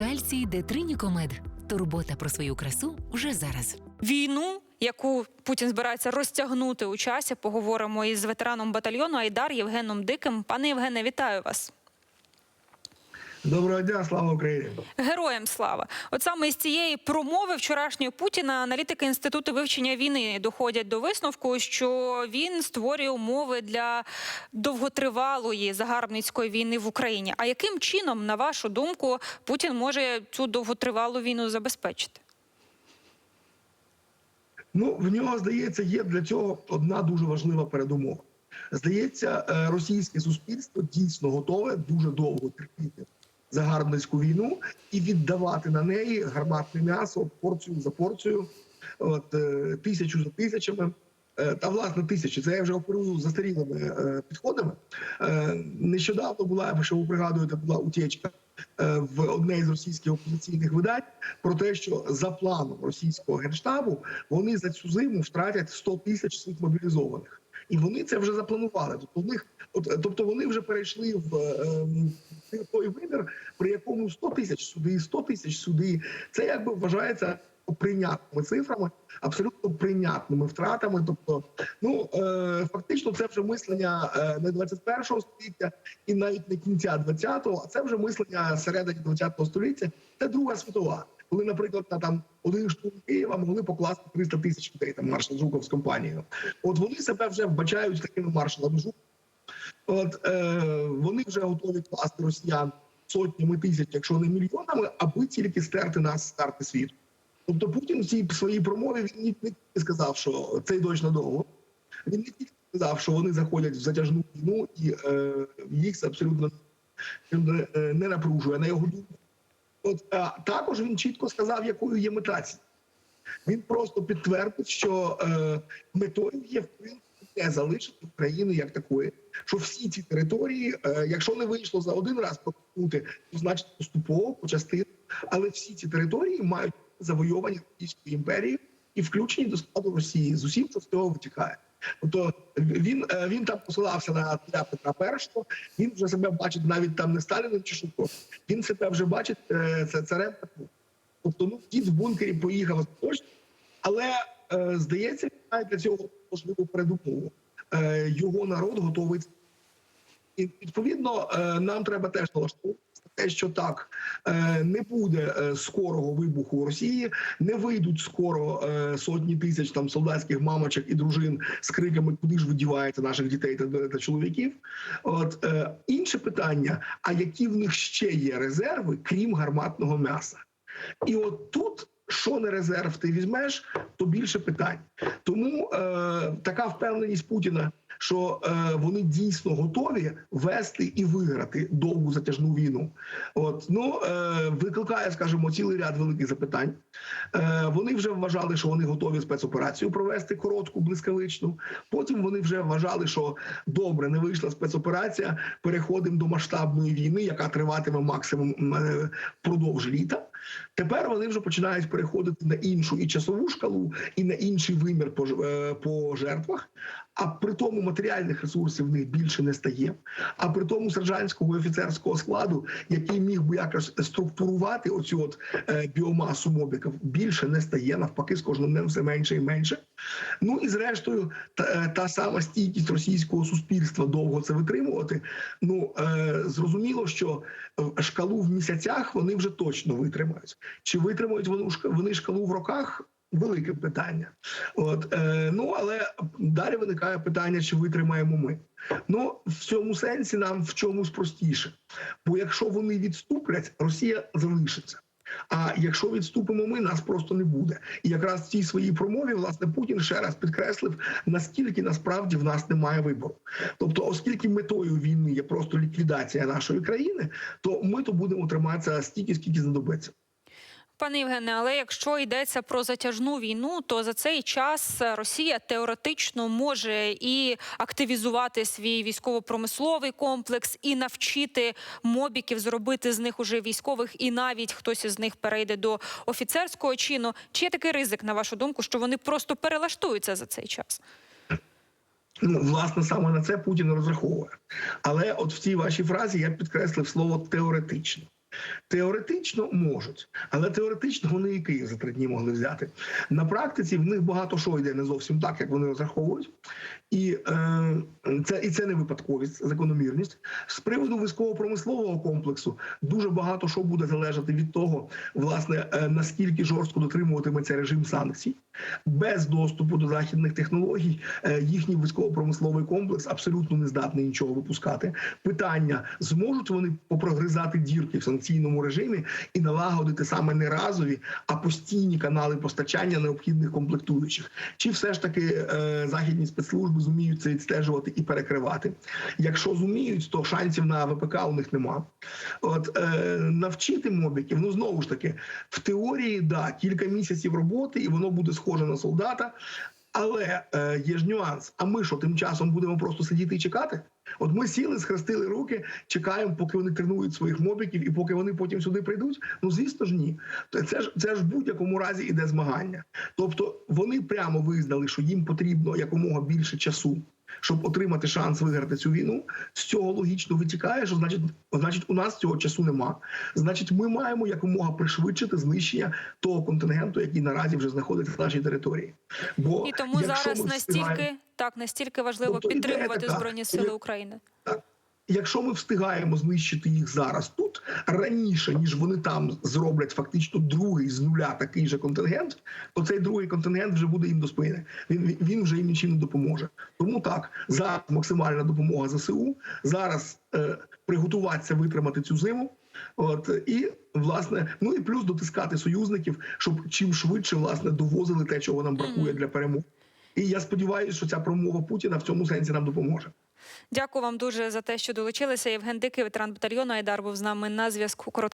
Кальцій Детринікомед. Турбота про свою красу вже зараз. війну, яку Путін збирається розтягнути у часі. Поговоримо із ветераном батальйону Айдар Євгеном Диким. Пане Євгене, вітаю вас. Доброго дня, слава Україні! Героям слава! От саме із цієї промови вчорашньої Путіна аналітики інституту вивчення війни доходять до висновку, що він створює умови для довготривалої загарбницької війни в Україні. А яким чином, на вашу думку, Путін може цю довготривалу війну забезпечити? Ну в нього здається, є для цього одна дуже важлива передумова. Здається, е, російське суспільство дійсно готове дуже довго терпіти загарбницьку війну і віддавати на неї гарматне м'ясо порцію за порцією, от е, тисячу за тисячами. Е, Та власне тисячі, це я вже оперую застарілими е, підходами. Нещодавно була, якщо ви пригадуєте, була утічка е, в одне із російських опозиційних видань про те, що за планом російського генштабу вони за цю зиму втратять 100 тисяч своїх мобілізованих. І вони це вже запланували. Тобто, в них, от, тобто вони вже перейшли в е, той вибір, при якому 100 тисяч сюди, 100 тисяч сюди. Це якби вважається прийнятними цифрами, абсолютно прийнятними втратами. Тобто, ну е, фактично, це вже мислення е, не 21-го століття і навіть не кінця 20-го, а це вже мислення середини 20-го століття. Це Друга світова. Коли, наприклад, на там один штурм Києва могли покласти 300 тисяч людей, там маршал Жуков з компанією. От вони себе вже вбачають такими маршалами Жуков. От е, вони вже готові класти росіян сотнями тисяч, якщо не мільйонами, аби тільки стерти нас з карти світу. Тобто Путін в цій своїй промові він не тільки сказав, що цей дощ надовго. Він не тільки сказав, що вони заходять в затяжну війну, і е, їх це абсолютно не, не напружує на його думку. От а, також він чітко сказав, якою є мета. Він просто підтвердив, що е, метою є в принципі не залишити України як такої, що всі ці території, е, якщо не вийшло за один раз повернути, то значить поступово по частину, але всі ці території мають завойовані Російською імперією і включені до складу Росії з усім, що з цього витікає. Тобто він е, він там посилався на царя Петра І, Він вже себе бачить навіть там не Сталіним чи Шевком, Він себе вже бачить е, це царем Тобто, ну дід в бункері поїхав точно, але е, здається, він має для цього можливу передумову. Його народ готовий. І відповідно нам треба теж налаштовуватися на те, що так е, не буде е, скорого вибуху Росії, не вийдуть скоро е, сотні тисяч там солдатських мамочок і дружин з криками, куди ж ви наших дітей та, та чоловіків. От інше питання: а які в них ще є резерви, крім гарматного м'яса? І от тут. Що не резерв ти візьмеш, то більше питань. Тому е, така впевненість Путіна, що е, вони дійсно готові вести і виграти довгу затяжну війну. От ну е, викликає, скажімо, цілий ряд великих запитань. Е, вони вже вважали, що вони готові спецоперацію провести коротку, блискавичну. Потім вони вже вважали, що добре, не вийшла спецоперація. Переходимо до масштабної війни, яка триватиме максимум впродовж літа. Тепер вони вже починають переходити на іншу і часову шкалу, і на інший вимір по жертвах. А при тому матеріальних ресурсів в них більше не стає. А при тому сержантського і офіцерського складу, який міг би якось структурувати оцю от е, біомасу мобіків, більше не стає. Навпаки, з кожним днем все менше і менше. Ну і зрештою, та, е, та сама стійкість російського суспільства довго це витримувати. Ну е, зрозуміло, що е, шкалу в місяцях вони вже точно витримають. Чи витримають вони вони шкалу в роках? Велике питання, от е, ну але далі виникає питання, чи витримаємо ми. Ну в цьому сенсі нам в чомусь простіше, бо якщо вони відступлять, Росія залишиться. А якщо відступимо ми, нас просто не буде. І якраз в цій своїй промові власне Путін ще раз підкреслив, наскільки насправді в нас немає вибору. Тобто, оскільки метою війни є просто ліквідація нашої країни, то ми то будемо триматися стільки, скільки знадобиться. Пане Євгене, але якщо йдеться про затяжну війну, то за цей час Росія теоретично може і активізувати свій військово-промисловий комплекс, і навчити мобіків зробити з них уже військових, і навіть хтось із них перейде до офіцерського чину. Чи є такий ризик, на вашу думку, що вони просто перелаштуються за цей час? Ну, власне, саме на це Путін розраховує. Але от в цій вашій фразі я підкреслив слово теоретично. Теоретично можуть, але теоретично вони і Київ за три дні могли взяти. На практиці в них багато що йде не зовсім так, як вони розраховують. І е, це і це не випадковість, закономірність. З приводу військово-промислового комплексу дуже багато що буде залежати від того, власне, е, наскільки жорстко дотримуватиметься режим санкцій. Без доступу до західних технологій е, їхній військово-промисловий комплекс абсолютно не здатний нічого випускати. Питання зможуть вони попрогризати дірки в санкційному режимі і налагодити саме не разові, а постійні канали постачання необхідних комплектуючих. Чи все ж таки е, західні спецслужби зуміють це відстежувати і перекривати? Якщо зуміють, то шансів на ВПК у них нема. От е, навчити мобіків, ну знову ж таки, в теорії да, кілька місяців роботи, і воно буде схоже на солдата. Але е, є ж нюанс. А ми що тим часом будемо просто сидіти і чекати? От ми сіли, схрестили руки, чекаємо, поки вони тренують своїх мобіків, і поки вони потім сюди прийдуть. Ну звісно ж, ні. Це ж це ж в будь-якому разі іде змагання. Тобто вони прямо визнали, що їм потрібно якомога більше часу, щоб отримати шанс виграти цю війну. З цього логічно витікає, що значить, значить, у нас цього часу нема. Значить, ми маємо якомога пришвидшити знищення того контингенту, який наразі вже знаходиться на нашій території. Бо І тому зараз настільки встигаємо- так настільки важливо Тобто підтримувати збройні сили України. Якщо ми встигаємо знищити їх зараз тут раніше, ніж вони там зроблять фактично другий з нуля такий же контингент, то цей другий контингент вже буде їм до спини. Він він вже їм нічим не допоможе. Тому так зараз максимальна допомога ЗСУ. Зараз е, приготуватися витримати цю зиму. От і власне, ну і плюс дотискати союзників, щоб чим швидше власне довозили те, чого нам бракує для перемоги. І я сподіваюся, що ця промова Путіна в цьому сенсі нам допоможе. Дякую вам дуже за те, що долучилися. Євген Дикий, ветеран батальйону Айдар, був з нами на зв'язку.